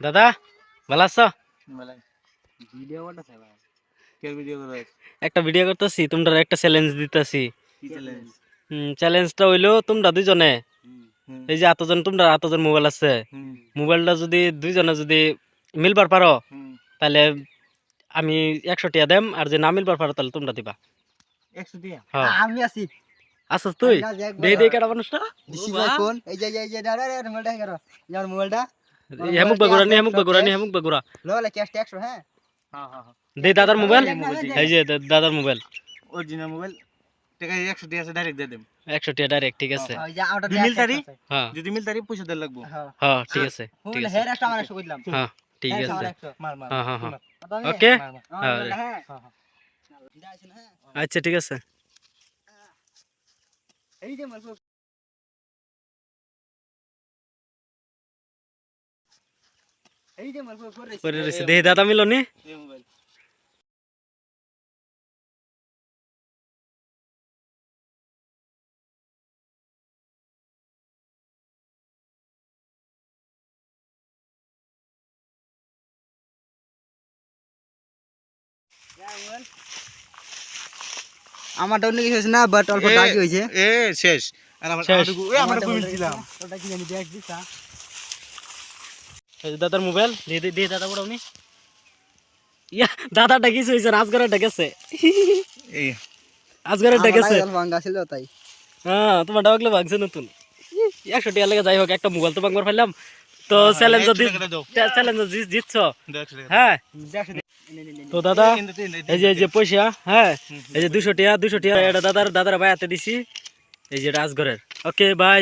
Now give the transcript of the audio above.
দাদা ভালো আছো? ভিডিও করতেছে ভাই। কে ভিডিও করে? একটা ভিডিও করতেছি তোমরা একটা চ্যালেঞ্জ দিতেছি। চ্যালেঞ্জটা হইল তোমরা দুইজনে। এই যে এতজন তোমরা এতজন মোবাইল আছে। মোবাইলটা যদি দুইজনে যদি মিলবার পারো তাহলে আমি একশো টিয়া দেম আর যে না মিলবার পারো তাহলে তোমরা দিবা। একশো হ্যাঁ। আমি আছি। আসস তুই? দেই দেই কেটা মানুষটা? দিছি ভাই ফোন এই যে এই যে মোবাইলটা। করো যার মোবাইলটা হেমুক বাগুরা নি হেমুক বাগুরা নি হেমুক বাগুরা লোলা ক্যাশ 100 হ্যাঁ হ্যাঁ হ্যাঁ হ্যাঁ দে দাদার মোবাইল মোবাইল এই যে দা- দাদার মোবাইল অরিজিনাল মোবাইল টাকা একশো দিয়া আছে ডাইরেক্ট দিয়ে দেম একশো টিয়া ডাইরেক্ট ঠিক আছে ওই যে আউটার দুই মিল তারি? হ্যাঁ যদি মিল তারি পয়সা দেওয়া লাগবো হ্যাঁ হ্যাঁ ঠিক আছে ঠিক মোবাইল আছে হের একটা আমার 100 কইলাম হ্যাঁ ঠিক হের আছে আমার 100 মার মার হ্যাঁ হ্যাঁ হ্যাঁ ওকে ওকে মার, মার। হ্যাঁ। হ্যাঁ হ্যাঁ, হ্যাঁ। যাইছেন হ্যাঁ আচ্ছা ঠিক আছে এই যে এই যে মারবো করে পরে রয়েছে দেহি দাদা মিলো নি এই মোবাইল আমারটা অন্য কিছু হয়েছে না বাট অল্প এ- দাগি হয়েছে এ শেষ আর আমার শেষ। আমারটুকু- এ আমার কমিল ছিলাম ওটা কি জানি দেখ দিছা এই যে দাদার মোবাইল দিয়ে দিয়ে দাদা পড়াও নি ইয়া দাদা ডাকিছে হইছে রাজগড়ে ডাকেছে এই। আজগড়ে ডাকেছে ভাঙ্গা ছিল তাই। হ্যাঁ তোমার ডাকলে ভাগছে নতুন। একশো টিয়া লেগে যাই হোক একটা মোবাইল তো ভাঙবার পাইলাম। তো চ্যালেঞ্জ। চ্যালেঞ্জ জিতছ টাকা। হ্যাঁ। নে তো দাদা এই যে এই যে পয়সা হ্যাঁ এই যে দুশো টিয়া দুশো টিয়া এটা দাদার দাদার ভাই হাতে দিছি। এই যে রাজগড়ের। Okay bye